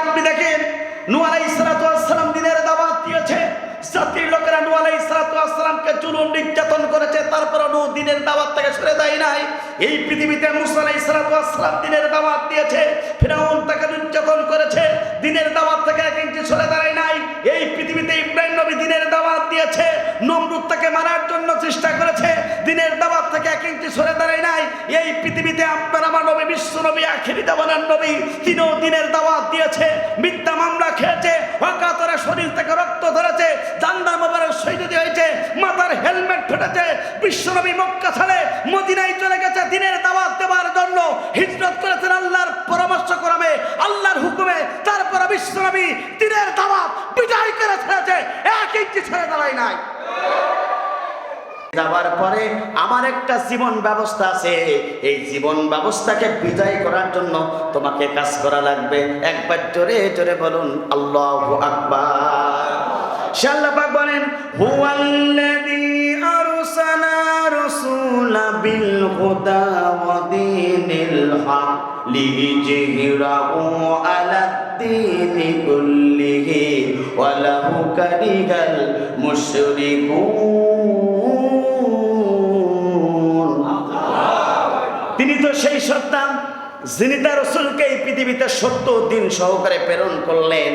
আপনি দেখেন নু আলাই সালাম দিনের দাওয়াত দিয়েছে। জাতির লোকেরা নু আলাই সালামকে চুলুন নির্যাতন করেছে তারপর নু দিনের দাওয়াত থেকে সরে দেয় নাই। এই পৃথিবীতে মুসা আলাই সালাম দিনের দাওয়াত দিয়েছে, ফেরাউন তাকে নির্যাতন করেছে, দিনের দাওয়াত থেকে এক ইঞ্চি সরে দাঁড়ায় নাই। এই পৃথিবীতে ইব্রাহিম নবী দিনের দাওয়াত দিয়েছে তাকে মারার জন্য চেষ্টা করেছে, দিনের দাওয়াত থেকে এক ইঞ্চি সরে দাঁড়ায় নাই। এই পৃথিবীতে আপনার, আমার নবী, বিশ্ব নবী, আখেরি দাবানার নবী তিনিও দিনের দাওয়াত দিয়েছে, মিথ্যা মামলা খেয়েছে অকাতরে শরীর থেকে রক্ত ধরেছে জান্দা মোবারক শহীদ হয়েছে, মাথার হেলমেট ফেটেছে বিশ্বনবী মক্কা ছাড়ে মদিনায় চলে গেছে, দিনের দাওয়াত দেওয়ার জন্য হিজরত করেছেন আল্লাহর পরামর্শ ক্রমে আল্লাহর হুকুমে, তারপর বিশ্বনবী দিনের দাওয়াত বিজয় করে ছেড়েছে এক ইঞ্চি ছেড়ে দাঁড়ায় নাই। যাবার পরে আমার একটা জীবন ব্যবস্থা আছে। এই জীবন ব্যবস্থাকে বিজয় করার জন্য তোমাকে কাজ করা লাগবে। একবার জোরে জোরে বলুন, আল্লাহ আকবার। সে আল্লাহ পাক বলেন, হুয়াল্লাযী আরসালা রাসূলা বিল হুদা ওয়া দীনিল হক। লিইজহিরাহু আলাদ-দীনি কুল্লিহি ওয়া লাহু কারিহাল মুশরিকুন তিনি তো সেই সত্তা যিনি তার রসুলকে এই পৃথিবীতে সত্য দিন সহকারে প্রেরণ করলেন।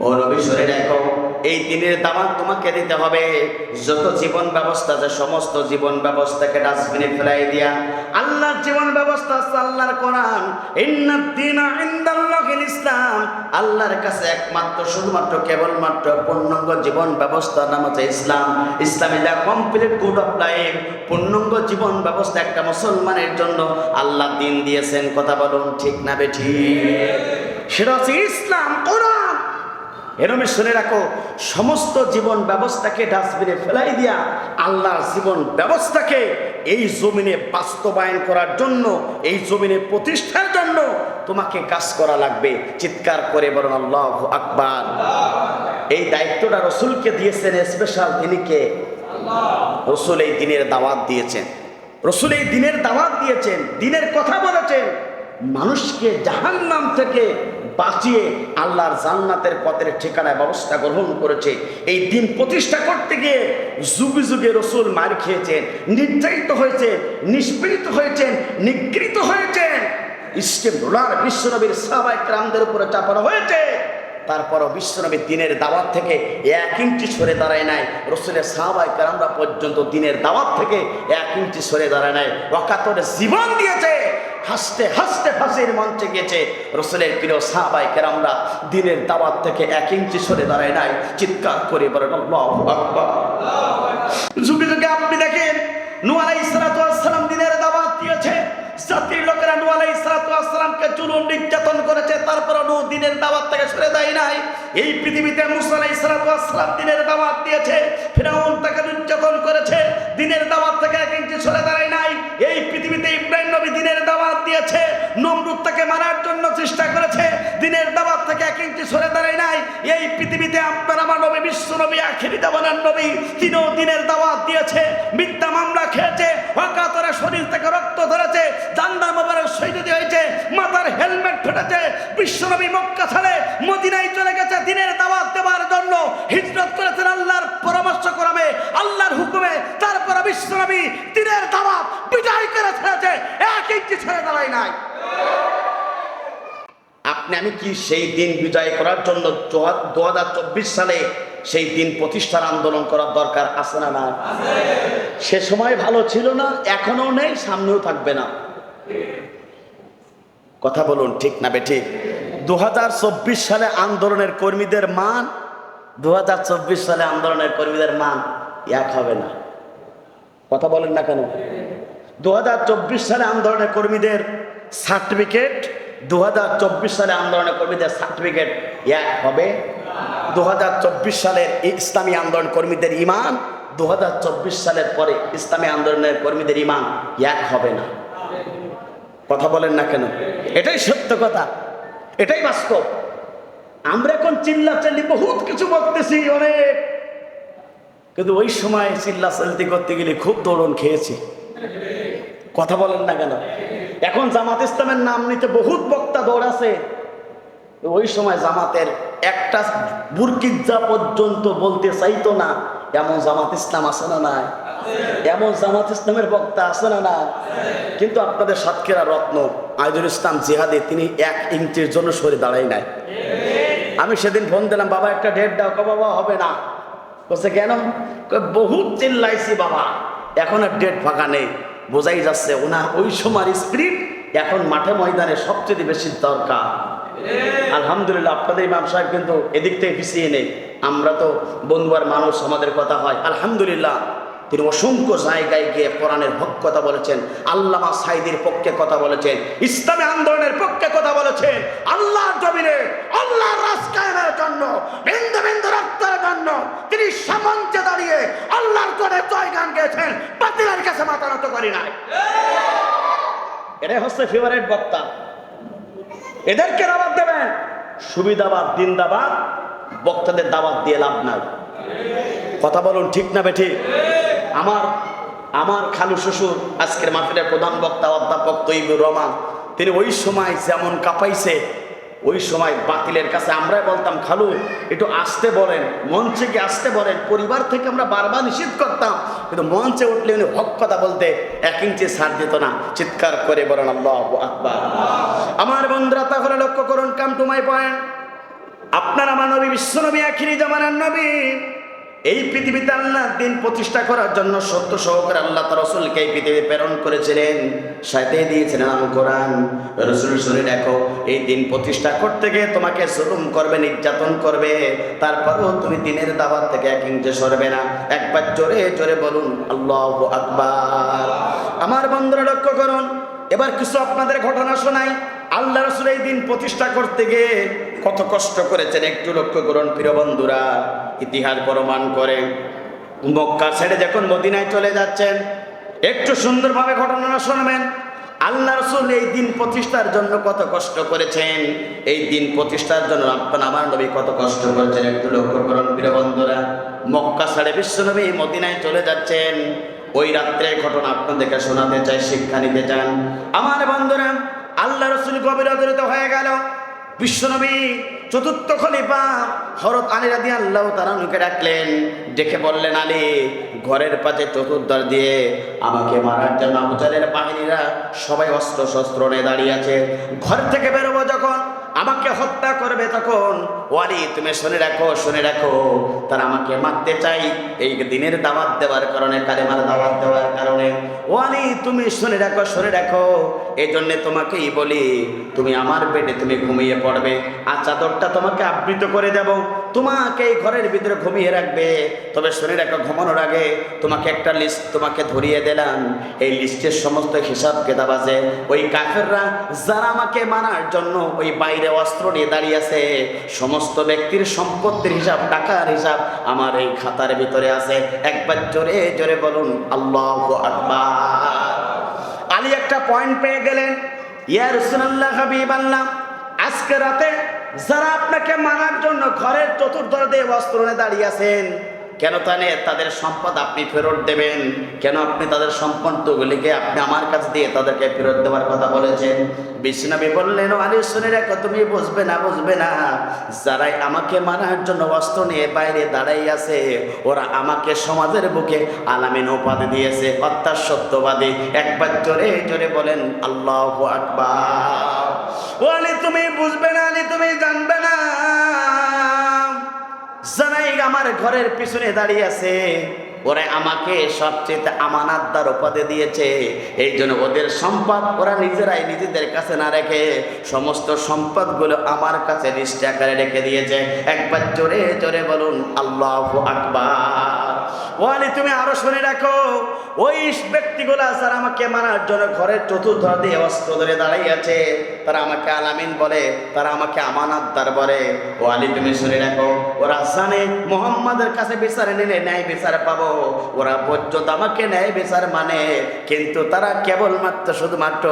ও রবিশ্বরে দেখো এই দিনের দামান তোমাকে দিতে হবে। যত জীবন ব্যবস্থা আছে, সমস্ত জীবন ব্যবস্থাকে ডাস্টবিনে ফেলাই দিয়া। আল্লাহর জীবন ব্যবস্থা আছে, আল্লাহর কোরআন। ইসলাম। আল্লাহর কাছে একমাত্র, শুধুমাত্র কেবলমাত্র পূর্ণাঙ্গ জীবন ব্যবস্থার নাম হচ্ছে ইসলাম। ইসলামে যা কমপ্লিট গুড অফ লাইফ পূর্ণাঙ্গ জীবন ব্যবস্থা একটা মুসলমানের জন্য আল্লাহ দিন দিয়েছেন। কথা বলুন, ঠিক না বেঠি সেটা হচ্ছে ইসলাম, কোরআন। এরমে শুনে রাখো, সমস্ত জীবন ব্যবস্থাকে ডাস্টবিনে ফেলাই দিয়া আল্লাহর জীবন ব্যবস্থাকে এই জমিনে বাস্তবায়ন করার জন্য, এই জমিনে প্রতিষ্ঠার জন্য তোমাকে কাজ করা লাগবে। চিৎকার করে বলুন, আল্লাহ আকবার। এই দায়িত্বটা রসুলকে দিয়েছেন স্পেশাল তিনি কে রসুল এই দিনের দাওয়াত দিয়েছেন। রসুল এই দিনের দাওয়াত দিয়েছেন, দিনের কথা বলেছেন। মানুষকে জাহান্নাম থেকে বাঁচিয়ে আল্লাহর জান্নাতের পথের ঠিকানায় ব্যবস্থা গ্রহণ করেছে। এই দিন প্রতিষ্ঠা করতে গিয়ে যুগে যুগে রসুল মার খেয়েছেন, নির্যাতিত হয়েছেন, নিষ্পীড়িত হয়েছেন, নিগৃহীত হয়েছেন। ইস্টেম রোলার বিশ্বনবীর সাহাবাই ক্রামদের উপরে চাপানো হয়েছে। তারপরও বিশ্বনবী দিনের দাওয়াত থেকে এক ইঞ্চি সরে দাঁড়ায় নাই। রসুলের সাহাবাই কারামরা পর্যন্ত দিনের দাওয়াত থেকে এক ইঞ্চি সরে দাঁড়ায় নাই। অকাতরে জীবন দিয়েছে। হাসতে হাসতে ফাঁসির মঞ্চে গেছে। রসুলের প্রিয় সাহাবাই কেরামরা দিনের দাওয়াত থেকে এক ইঞ্চি সরে দাঁড়ায় নাই। চিৎকার করে বলেন যুগে যুগে আপনি দেখেন নু আলাইহিস সালাম দিনের দাওয়াত দিয়েছে। জাতির লোকেরা নু আলাই সালাতামকে চুলুন নির্যাতন করেছে। তারপর নু দিনের দাওয়াত থেকে সরে দেয় নাই। এই পৃথিবীতে মুসা আলাই সালাতাম দিনের দাওয়াত দিয়েছে। ফেরাউন তাকে নির্যাতন করেছে। দিনের দাওয়াত থেকে এক ইঞ্চি সরে দাঁড়ায় নাই এই পৃথিবীতে ইব্রাহিম নবী দিনের দাওয়াত দিয়েছে নমরুদ তাকে মারার জন্য চেষ্টা করেছে দিনের ইঞ্চি সরে দাঁড়ায় নাই। এই পৃথিবীতে আপনার, আমার নবী, বিশ্ব নবী, আখেরি দাবানার নবী তিনিও দিনের দাওয়াত দিয়েছে, মিথ্যা মামলা খেয়েছে, অকাতরে শরীর থেকে রক্ত ধরেছে জান্দা মোবারক শহীদ হয়েছে, মাথার হেলমেট ফেটেছে বিশ্বনবী মক্কা ছেড়ে মদিনায় চলে গেছে দিনের দাওয়াত দেওয়ার জন্য, হিজরত করেছেন আল্লাহর পরামর্শ ক্রমে, আল্লাহর হুকুমে, তারপর বিশ্বনবী দিনের দাওয়াত বিজয় করে ছেড়েছে এক ইঞ্চি ছেড়ে দাঁড়ায় নাই। আপনি আমি কি সেই দিন বিজয় করার জন্য দু হাজার চব্বিশ সালে সেই দিন প্রতিষ্ঠার আন্দোলন করার দরকার আছে না না সে সময় ভালো ছিল না এখনও নেই, সামনেও থাকবে না। কথা বলুন, ঠিক না দুহাজার চব্বিশ সালে আন্দোলনের কর্মীদের মান, দু হাজার চব্বিশ সালে আন্দোলনের কর্মীদের মান এক হবে না। কথা বলেন না কেন? দু হাজার চব্বিশ সালে আন্দোলনের কর্মীদের সার্টিফিকেট দু হাজার চব্বিশ সালে আন্দোলনের কর্মীদের সার্টিফিকেট এক হবে। দু সালের ইসলামী আন্দোলন কর্মীদের ইমান দু হাজার চব্বিশ সালের পরে ইসলামী আন্দোলনের কর্মীদের ইমান এক হবে না। কথা বলেন না কেন? এটাই সত্য কথা। এটাই বাস্তব। আমরা এখন চিল্লা চাল্লি বহুত কিছু বলতেছি অনেক। কিন্তু ওই সময় চিল্লা চালতি করতে গেলে খুব দৌড়ন খেয়েছি। কথা বলেন না কেন? এখন জামাত ইসলামের নাম নিতে বহুত বক্তা দৌড়াছে ওই সময় জামাতের একটা বুরকিজা পর্যন্ত বলতে চাইতো না, এমন জামাত ইসলাম আছে না নাই? এমন জামাত ইসলামের বক্তা আছে না না কিন্তু আপনাদের সাতক্ষীরা রত্ন আইজুল ইসলাম জিহাদে তিনি এক ইঞ্চির জন্য সরে দাঁড়াই নাই। আমি সেদিন ফোন দিলাম, বাবা, একটা ডেট দাও। কো বাবা, হবে না। বলছে, কেন? বহুত চিল্লাইছি বাবা, এখন আর ডেট ফাঁকা নেই। বোঝাই যাচ্ছে ওনার ওই সময়ের স্পিরিট এখন মাঠে ময়দানে সবচেয়ে বেশি দরকার। আলহামদুলিল্লাহ আপনাদের ইমাম সাহেব কিন্তু এদিক থেকে পিছিয়ে নেই। আমরা তো বন্ধুয়ার মানুষ আমাদের কথা হয়। আলহামদুলিল্লাহ। তিনি অসংখ্য জায়গায় গিয়ে কোরআনের হক কথা বলেছেন, আল্লামা সাইদের পক্ষে কথা বলেছেন, ইসলামী আন্দোলনের পক্ষে কথা বলেছেন, আল্লাহর জমিনে, আল্লাহর রাজকায়েমের জন্য, বিন্দু বিন্দু রক্তের জন্য তিনি সামঞ্চে দাঁড়িয়ে আল্লাহর করে জয় গান গেয়েছেন, বাতিলের কাছে মাথা নত করি নাই। এটাই হচ্ছে ফেভারিট বক্তা। এদেরকে দাবাত দেবেন। সুবিধাবাদ, দিনদাবাদ, বক্তাদের দাবাত দিয়ে লাভ নাই। কথা বলুন ঠিক না বেঠি আমার আমার খালু শ্বশুর, আজকের মাহফিলের প্রধান বক্তা, অধ্যাপক তৈবুর রহমান, তিনি ওই সময় যেমন কাঁপাইছে, ওই সময় বাতিলের কাছে আমরাই বলতাম, খালু, একটু আসতে বলেন, মঞ্চে কি আসতে বলেন, পরিবার থেকে আমরা বারবার নিষেধ করতাম। কিন্তু মঞ্চে উঠলে উনি হক কথা বলতে এক ইঞ্চি ছাড় দিত না, চিৎকার করে বলেন, আল্লাহ আমার বন্ধুরা, তাহলে লক্ষ্য করুন কাম টু মাই পয়েন্ট আপনার আমার নবী, বিশ্বনবী, আখিরি জামানার নবী। এই পৃথিবীতে আল্লাহ দিন প্রতিষ্ঠা করার জন্য সত্য সহকারে আল্লাহ তার রসুলকে এই পৃথিবী প্রেরণ করেছিলেন, সাথে দিয়েছিলেন আল কোরআন। রসুল শুনে দেখো, এই দিন প্রতিষ্ঠা করতে গিয়ে তোমাকে জুলুম করবে, নির্যাতন করবে, তারপরেও তুমি দিনের দাবার থেকে এক ইঞ্চে সরবে না। একবার জোরে জোরে বলুন, আল্লাহ আকবার। আমার বন্ধুরা, লক্ষ্য করুন, এবার কিছু আপনাদের ঘটনা শোনাই। আল্লাহ রসুল এই দিন প্রতিষ্ঠা করতে গিয়ে কত কষ্ট করেছেন, একটু লক্ষ্য করুন, প্রিয় বন্ধুরা। ইতিহাস প্রমাণ করে। মক্কা ছেড়ে যখন মদিনায় চলে যাচ্ছেন, একটু সুন্দরভাবে ঘটনা শোনাবেন। আল্লাহ রসুল এই দিন প্রতিষ্ঠার জন্য কত কষ্ট করেছেন। এই দিন প্রতিষ্ঠার জন্য আপনার, আমার নবী কত কষ্ট করেছেন, একটু লক্ষ্য করুন বীরবন্ধুরা মক্কা ছেড়ে বিশ্বনবী মদিনায় চলে যাচ্ছেন। ওই রাত্রে ঘটনা আপনাদেরকে শোনাতে চাই, শিক্ষা নিতে চান। আমার বন্ধুরা, আল্লাহ রসুল গভীর হয়ে গেল। বিশ্বনবী চতুর্থ খলিফা হরত আলী রাদি আল্লাহ তারানুকে ডাকলেন, ডেকে বললেন, আলী, ঘরের পাশে চতুর্দ্বার দিয়ে আমাকে মারার জন্য আবুজারের বাহিনীরা সবাই অস্ত্র শস্ত্র নিয়ে দাঁড়িয়ে আছে। ঘর থেকে বেরোবো যখন আমাকে হত্যা করবে তখন। ওয়ালি, তুমি শুনে রাখো শুনে রাখো। তারা আমাকে মারতে চাই এই দিনের দাওয়াত দেওয়ার কারণে, কালেমার দাওয়াত দেওয়ার কারণে। ওয়ালি, তুমি শুনে রাখো শুনে রাখো। এই জন্যে তোমাকেই বলি, তুমি আমার পেটে তুমি ঘুমিয়ে পড়বে। আর চাদরটা তোমাকে আবৃত করে দেব। তোমাকে এই ঘরের ভিতরে ঘুমিয়ে রাখবে, তবে শরীর একটা ঘুমানোর আগে তোমাকে একটা লিস্ট তোমাকে ধরিয়ে দিলাম। এই লিস্টের সমস্ত হিসাব কেতাব আছে। ওই কাফেররা যারা আমাকে মানার জন্য ওই বাইরে অস্ত্র নিয়ে দাঁড়িয়ে আছে, সমস্ত ব্যক্তির সম্পত্তির হিসাব, টাকার হিসাব আমার এই খাতার ভিতরে আছে। একবার জোরে জোরে বলুন, আল্লাহ আলী একটা পয়েন্ট পেয়ে গেলেন ইয়ার রসুল্লাহ হাবিব আল্লাহ আজকে রাতে যারা আপনাকে মানার জন্য ঘরের চতুর্দর নিয়ে দাঁড়িয়ে আছেন, কেন তাহলে তাদের সম্পদ আপনি ফেরত দেবেন? কেন আপনি তাদের সম্পদগুলিকে আপনি আমার কাছে দিয়ে তাদেরকে ফেরত দেওয়ার কথা বলেছেন? বিষ্ণবী বললেন আলী, শুনে রাখো, তুমি বুঝবে না বুঝবে না। যারাই আমাকে মারার জন্য অস্ত্র নিয়ে বাইরে দাঁড়াই আছে, ওরা আমাকে সমাজের বুকে আলামিন উপাধি দিয়েছে। অর্থাৎ সত্যবাদী। একবার জোরে জোরে বলেন, আল্লাহ আকবার। ও তুমি বুঝবে না আলী, তুমি জানবে না। জানাই আমার ঘরের পিছনে দাঁড়িয়ে আছে। ওরা আমাকে সবচেয়ে আমানাতদার উপাধি দিয়েছে। এই জন্য ওদের সম্পদ ওরা নিজেরাই নিজেদের কাছে না রেখে সমস্ত সম্পদগুলো আমার কাছে লিস্ট আকারে রেখে দিয়েছে। একবার জোরে জোরে বলুন, আল্লাহ আকবার। ওয়ালি, তুমি আরও শুনে রাখো। ওই ব্যক্তিগুলা স্যার আমাকে মারার জন্য ঘরের চতুর্থ দিয়ে অস্ত্র ধরে দাঁড়াই আছে, তারা আমাকে আলামিন বলে, তারা আমাকে আমানাতদার বলে। ও তুমি শুনে রাখো, ওরা জানে, মোহাম্মদের কাছে বিচার নিলে ন্যায় বিচার পাবো। ওরা পর্যন্ত আমাকে ন্যায় বিচার মানে কিন্তু তারা কেবলমাত্র শুধুমাত্র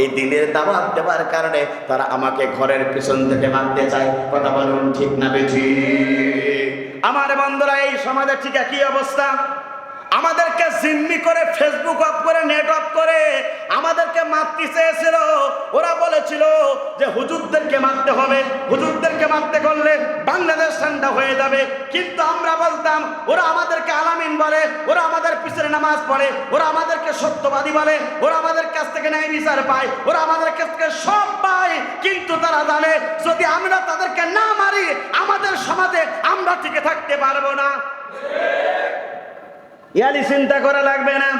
এই দিনের দাবাত দেওয়ার কারণে তারা আমাকে ঘরের পিছন থেকে মারতে চায়। কথা বলুন ঠিক না বেঠি আমার বন্ধুরা, এই সমাজে ঠিক একই অবস্থা। আমাদেরকে জিম্মি করে ফেসবুক অফ করে নেট অফ করে, আমাদেরকে মাতৃ চেয়েছিল। ওরা বলেছিল যে হুজুরদেরকে মারতে হবে। হুজুরদেরকে মারতে করলে বাংলাদেশ ঠান্ডা হয়ে যাবে। কিন্তু আমরা বলতাম, ওরা আমাদেরকে আলামিন বলে, ওরা আমাদের পিছনে নামাজ পড়ে, ওরা আমাদেরকে সত্যবাদী বলে, ওরা আমাদের কাছ থেকে ন্যায় বিচার পায়, ওরা আমাদের কাছ থেকে সব পায়। কিন্তু তারা জানে, যদি আমরা তাদেরকে না মারি, আমাদের সমাজে আমরা টিকে থাকতে পারব না। ইয়ালি চিন্তা করা লাগবে না।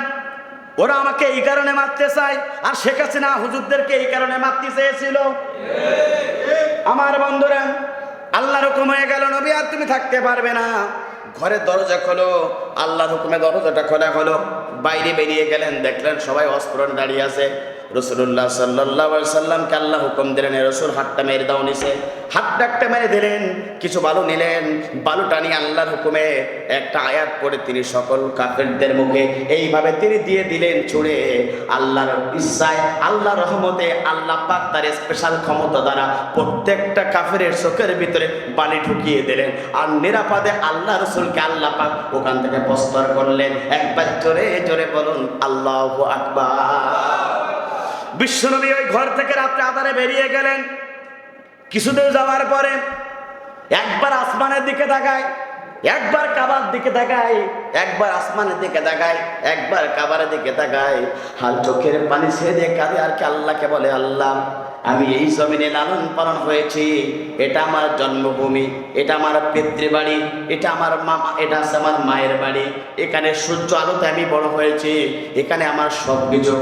ওরা আমাকে এই কারণে মারতে চায়, আর শেখ হাসিনা হুজুরদেরকে এই কারণে মারতে চেয়েছিল। আমার বন্ধুরা, আল্লাহর হুকুম হয়ে গেল নবী, আর তুমি থাকতে পারবে না। ঘরের দরজা খোলো, আল্লাহর হুকুমে দরজাটা খোলা হলো, বাইরে বেরিয়ে গেলেন, দেখলেন সবাই অস্ত্র দাঁড়িয়ে আছে। রসুল্লাহ সাল্লাহ সাল্লামকে আল্লাহ হুকুম দিলেন রসুল, হাতটা মেরে দাও নিছে হাতটা একটা মেরে দিলেন, কিছু বালু নিলেন। বালুটা নিয়ে আল্লাহর হুকুমে একটা আয়াত পড়ে তিনি সকল কাফেরদের মুখে। এইভাবে তিনি দিয়ে দিলেন ছুড়ে। আল্লাহর ইচ্ছায় আল্লাহ রহমতে আল্লাহ পাক তার স্পেশাল ক্ষমতা দ্বারা প্রত্যেকটা কাফেরের চোখের ভিতরে বালি ঢুকিয়ে দিলেন। আর নিরাপদে আল্লাহ রসুলকে আল্লাহ পাক ওখান থেকে প্রস্তর করলেন। একবার জোরে জোরে বলুন, আল্লাহ আকবার। বিশ্বনবী ওই ঘর থেকে রাত্রে আধারে বেরিয়ে গেলেন। কিছুদূর যাওয়ার পরে একবার আসমানের দিকে তাকায়, একবার কাবার দিকে তাকায়, একবার আসমানের দিকে তাকায়, একবার কাবারের দিকে তাকায়। হাল চোখের পানি দিয়ে কাঁদে আর কি আল্লাহকে বলে, আল্লাহ, আমি এই জমিনে লালন পালন হয়েছি। এটা আমার জন্মভূমি, এটা আমার পিতৃবাড়ি, এটা আমার মামা এটা আছে আমার মায়ের বাড়ি। এখানে সূর্য আলোতে আমি বড় হয়েছি, এখানে আমার সব কিছু।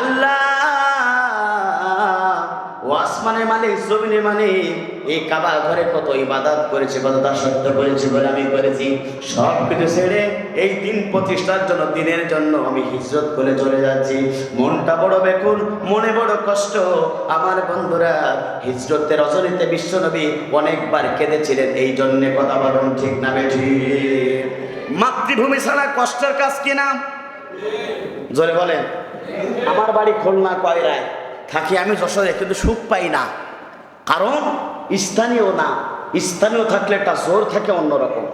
আল্লাহ আসমানের মালিক, জমিনের মালিক। এই কাবা ঘরে কত ইবাদত করেছে, কত দাসত্ব করেছে বলে আমি করেছি সব কিছু ছেড়ে এই দিন প্রতিষ্ঠার জন্য, দিনের জন্য আমি হিজরত করে চলে যাচ্ছি। মনটা বড় বেকুল, মনে বড় কষ্ট। আমার বন্ধুরা, হিজরতের রজনীতে বিশ্বনবী অনেকবার কেঁদেছিলেন, এই জন্যে কথা বলুন ঠিক না বেঠি মাতৃভূমি ছাড়া কষ্টের কাজ কিনা জোরে বলেন। আমার বাড়ি খুলনা, কয়রায়। থাকি আমি যশোরে, কিন্তু সুখ পাই না। কারণ স্থানীয় না। স্থানীয় থাকলে একটা জোর থাকে অন্যরকম।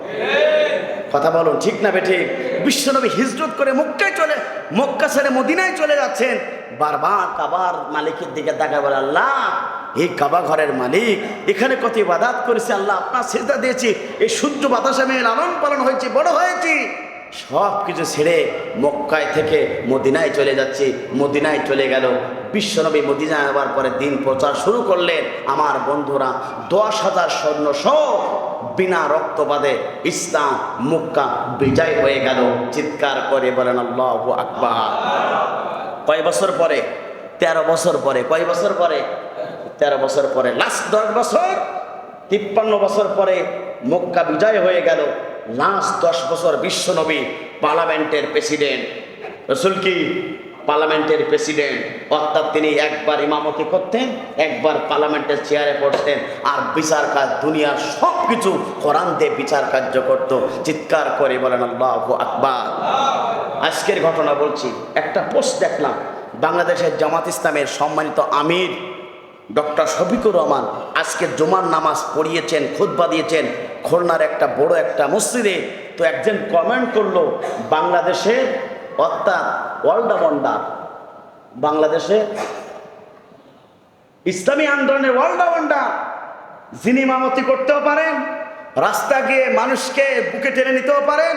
কথা বলুন, ঠিক না বেঠিক বিশ্বনবী হিজরত করে মক্কায় চলে মক্কা ছেড়ে মদিনায় চলে যাচ্ছেন। বারবার কাবার মালিকের দিকে দেখা বলে, আল্লাহ, এই কাবা ঘরের মালিক, এখানে কত ইবাদাত করেছে, আল্লাহ, আপনার সেজদা দিয়েছি। এই সূর্য বাতাসে আমি লালন পালন হয়েছি, বড় হয়েছি। সব কিছু ছেড়ে মক্কায় থেকে মদিনায় চলে যাচ্ছি। মদিনায় চলে গেল। বিশ্বনবী মদিনায় আবার পরে দিন প্রচার শুরু করলেন। আমার বন্ধুরা, দশ হাজার সৈন্য সব বিনা রক্তপাতে ইসলাম মুক্কা বিজয় হয়ে গেল। চিৎকার করে বলেন, আল্লাহ আকবার। কয় বছর পরে? তেরো বছর পরে। কয় বছর পরে? তেরো বছর পরে। লাস্ট দশ বছর? তিপ্পান্ন বছর পরে মক্কা বিজয় হয়ে গেল। লাস্ট দশ বছর বিশ্বনবী পার্লামেন্টের প্রেসিডেন্ট রসুল কি? পার্লামেন্টের প্রেসিডেন্ট। অর্থাৎ তিনি একবার ইমামতি করতেন, একবার পার্লামেন্টের চেয়ারে পড়তেন আর বিচার কাজ, দুনিয়ার সব কিছু কোরআন দিয়ে বিচার কার্য করত। চিৎকার করে বলেন, আল্লাহ আকবার। আজকের ঘটনা বলছি, একটা পোস্ট দেখলাম, বাংলাদেশের জামাত ইসলামের সম্মানিত আমির ডক্টর শফিকুর রহমান আজকে জুমার নামাজ পড়িয়েছেন, খুতবা দিয়েছেন, খুলনার একটা বড় একটা মসজিদে। তো একজন কমেন্ট করল, বাংলাদেশে অর্থাৎ অলরাউন্ডার বাংলাদেশে ইসলামী আন্দোলনের অলরাউন্ডার যিনি মামতি করতেও পারেন, রাস্তা গিয়ে মানুষকে বুকে টেনে নিতেও পারেন।